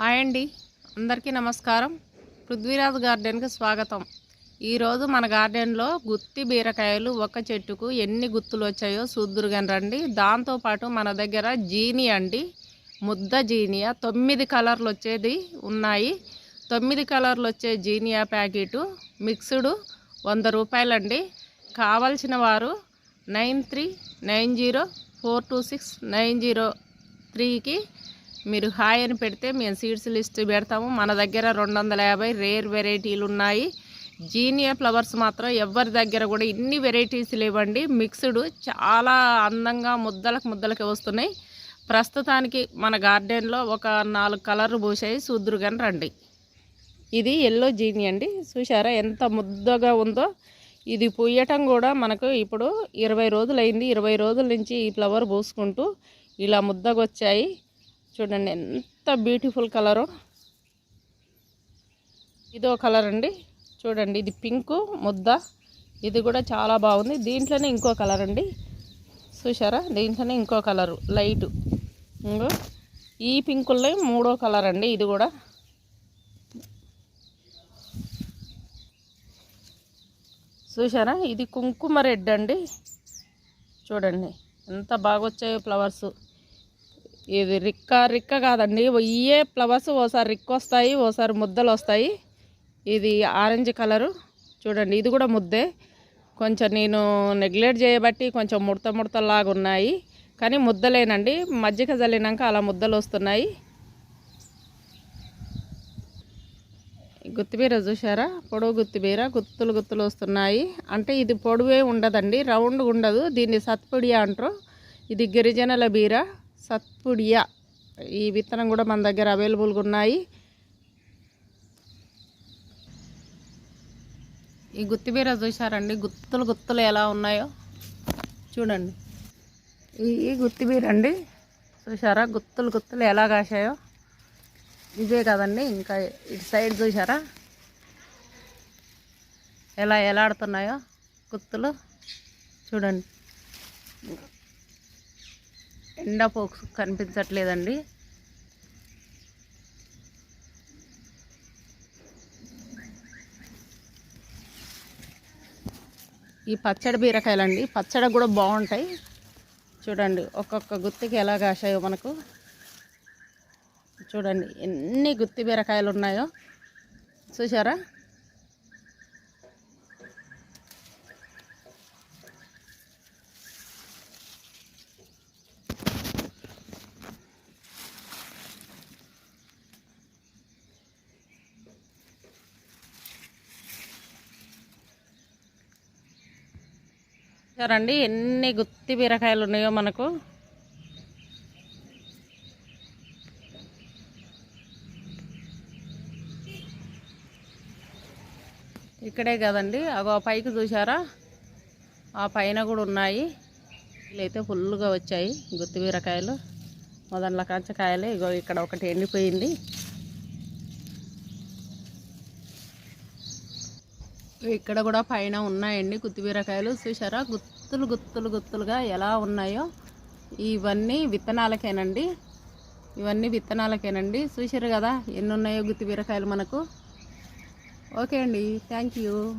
Hi అండి. అందరికీ నమస్కారం. పృథ్వీరాజ్ గార్డెన్కి స్వాగతం. ఈరోజు మన గార్డెన్లో గుత్తి బీరకాయలు ఒక చెట్టుకు ఎన్ని గుత్తులు వచ్చాయో చూద్దురుగాని రండి దాంతోపాటు మన దగ్గర జీని అండి. ముద్ద జీనియా తొమ్మిది కలర్లు వచ్చేది ఉన్నాయి. తొమ్మిది కలర్లు వచ్చే జీనియా ప్యాకెటు మిక్స్డ్ వంద రూపాయలండి. కావలసిన వారు nine three nine zero four two six nine zero త్రీకి మీరు హాయ్ అని పెడితే మేము సీడ్స్ లిస్ట్ పెడతాము. మన దగ్గర రెండు వందల యాభై రేర్ వెరైటీలు ఉన్నాయి. జీనియా ఫ్లవర్స్ మాత్రం ఎవరి దగ్గర కూడా ఇన్ని వెరైటీస్ లేవండి. మిక్స్డ్ చాలా అందంగా ముద్దలకు ముద్దలకి వస్తున్నాయి. ప్రస్తుతానికి మన గార్డెన్లో ఒక నాలుగు కలర్లు పూసాయి. చూద్దురు కానీ రండి. ఇది ఎల్లో జీని అండి. చూసారా ఎంత ముద్దగా ఉందో. ఇది పూయటం కూడా మనకు ఇప్పుడు ఇరవై రోజులు అయింది ఇరవై రోజుల నుంచి ఈ ఫ్లవర్ పూసుకుంటూ ఇలా ముద్దగా వచ్చాయి చూడండి ఎంత బ్యూటిఫుల్ కలరు ఇదో కలర్ అండి. చూడండి ఇది పింకు ముద్ద. ఇది కూడా చాలా బాగుంది. దీంట్లోనే ఇంకో కలర్ అండి. చూసారా దీంట్లోనే ఇంకో కలరు లైటు ఇంకో. ఈ పింకుల్లో మూడో కలర్ అండి ఇది కూడా. చూసారా ఇది కుంకుమ రెడ్ అండి. చూడండి ఎంత బాగా వచ్చాయో ఫ్లవర్స్ ఇది రిక్క రిక్క కాదండి. ఇయే ఫ్లవర్స్ ఓసారి రిక్క వస్తాయి ఓసారి ముద్దలు వస్తాయి ఇది ఆరెంజ్ కలరు. చూడండి ఇది కూడా ముద్దే. కొంచెం నేను నెగ్లెక్ట్ చేయబట్టి కొంచెం ముడత ముడతలాగా ఉన్నాయి. కానీ ముద్దలేనండి. మజ్జిగ చల్లినాక అలా ముద్దలు వస్తున్నాయి గుత్తిబీర చూసారా పొడవు గుత్తిబీర గుత్తులు గుత్తులు వస్తున్నాయి అంటే ఇది పొడవే ఉండదండి. రౌండ్ ఉండదు దీన్ని సత్పుడియా అంటారు. ఇది గిరిజనుల బీర. సత్పుడియా. ఈ విత్తనం కూడా మన దగ్గర అవైలబుల్గా ఉన్నాయి. ఈ గుత్తిబీర చూసారండి గుత్తులు గుత్తులు ఎలా ఉన్నాయో చూడండి. ఈ గుత్తిబీర అండి చూసారా గుత్తులు గుత్తులు ఎలా కాశాయో? ఇదే కదండి ఇంకా ఇటు సైడ్ చూసారా ఎలా ఎలాడుతున్నాయో గుత్తులు చూడండి. ఎండ పోక్స్ కనిపించట్లేదండి. ఈ పచ్చడి బీరకాయలండి. పచ్చడి కూడా బాగుంటాయి. చూడండి ఒక్కొక్క గుత్తికి ఎలా కాశాయో మనకు. చూడండి ఎన్ని గుత్తి బీరకాయలు ఉన్నాయో చూసారా చూసారండి ఎన్ని గుత్తి బీరకాయలు ఉన్నాయో మనకు. ఇక్కడే కదండి అగో పైకి చూసారా ఆ పైన కూడా ఉన్నాయి. వీళ్ళైతే ఫుల్గా వచ్చాయి గుత్తి బీరకాయలు. మొదట్ల కంచకాయలు ఇగో ఇక్కడ ఒకటి ఎండిపోయింది. ఇక్కడ కూడా పైన ఉన్నాయండి గుత్తిబీరకాయలు చూసారా గుత్తులు గుత్తులు గుత్తులుగా ఎలా ఉన్నాయో. ఇవన్నీ విత్తనాలకేనండి. ఇవన్నీ విత్తనాలకేనండి. చూసారు కదా ఎన్ని ఉన్నాయో గుత్తి బీరకాయలు మనకు. ఓకే అండి. Thank you.